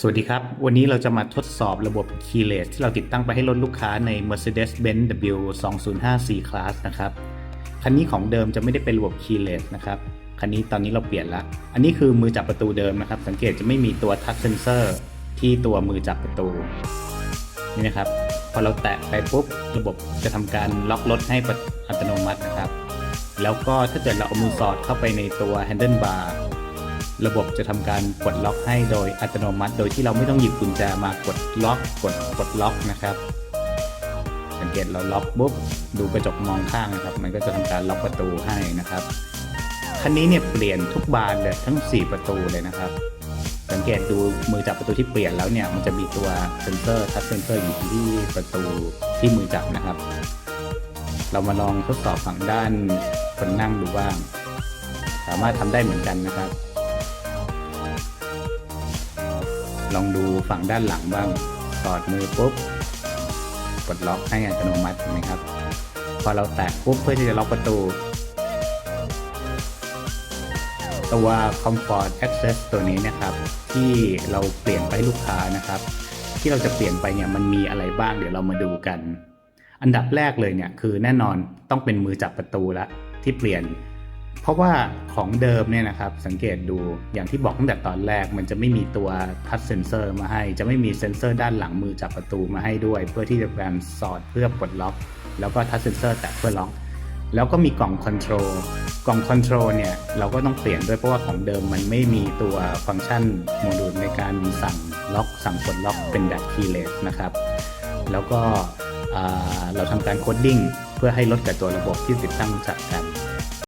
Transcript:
สวัสดีครับ วันนี้เราจะมาทดสอบระบบ Keyless ที่เราติดตั้งไปให้รถลูกค้าใน Mercedes-Benz W205 C-Class นะครับ คันนี้ของเดิมจะไม่ได้เป็นระบบ Keyless นะครับ คันนี้ตอนนี้เราเปลี่ยนละ อันนี้คือมือจับประตูเดิมนะครับ สังเกตจะไม่มีตัว Touch Sensor ที่ตัวมือจับประตู นี่นะครับ พอเราแตะไปปุ๊บ ระบบจะทำการล็อกรถให้อัตโนมัตินะครับ แล้วก็ถ้าเกิดเราเอามือสอดเข้าไปในตัว Handle Bar ระบบจะทำการกดล็อกให้โดยอัตโนมัติ โดยที่เราไม่ต้องหยิบกุญแจมากดล็อกกดกดล็อกนะครับ สังเกตเราล็อกปุ๊บดูกระจกมองข้างนะครับ มันก็จะทำการล็อกประตูให้นะครับคันนี้เนี่ยเปลี่ยนทุกบานเลยทั้ง 4 ประตูเลยนะครับ สังเกตดูมือจับประตูที่เปลี่ยนแล้วเนี่ยมันจะมีตัวเซนเซอร์ทัชเซนเซอร์อยู่ที่ประตูที่มือจับนะครับ เรามาลองทดสอบฝั่งด้านคนนั่งดูบ้าง สามารถทำได้เหมือนกันนะครับ ลองดูฝั่งด้านหลังบ้างสอดมือปุ๊บกดล็อกให้อัตโนมัตินไหมครับ พอเราแตะปุ๊บเพื่อที่จะล็อกประตู ตัว Comfort Access ตัวนี้นะครับ ที่เราเปลี่ยนไปลูกค้านะครับ ที่เราจะเปลี่ยนไปเนี่ยมันมีอะไรบ้างเดี๋ยวเรามาดูกัน อันดับแรกเลยเนี่ยคือแน่นอนต้องเป็นมือจับประตูละที่เปลี่ยน เพราะว่าของเดิมเนี่ยนะครับสังเกตดูอย่างที่บอกตั้งแต่ตอนแรก มันจะไม่มีตัวทัชเซนเซอร์มาให้ จะไม่มีเซนเซอร์ด้านหลังมือจับประตูมาให้ด้วย เพื่อที่จะการสอดเพื่อปลดล็อก แล้วก็ทัชเซนเซอร์แตะเพื่อล็อก แล้วก็มีกล่องคอนโทรลกล่องคอนโทรลเนี่ยเราก็ต้องเปลี่ยนด้วยเพราะว่าของเดิมมันไม่มีตัวฟังก์ชันโมดูลในการสั่งล็อกสั่งปลดล็อกเป็นแบบ keyless นะครับแล้วก็เราทำการโคดดิ้งเพื่อให้ลดกับตัวระบบที่ติดตั้งจากกัน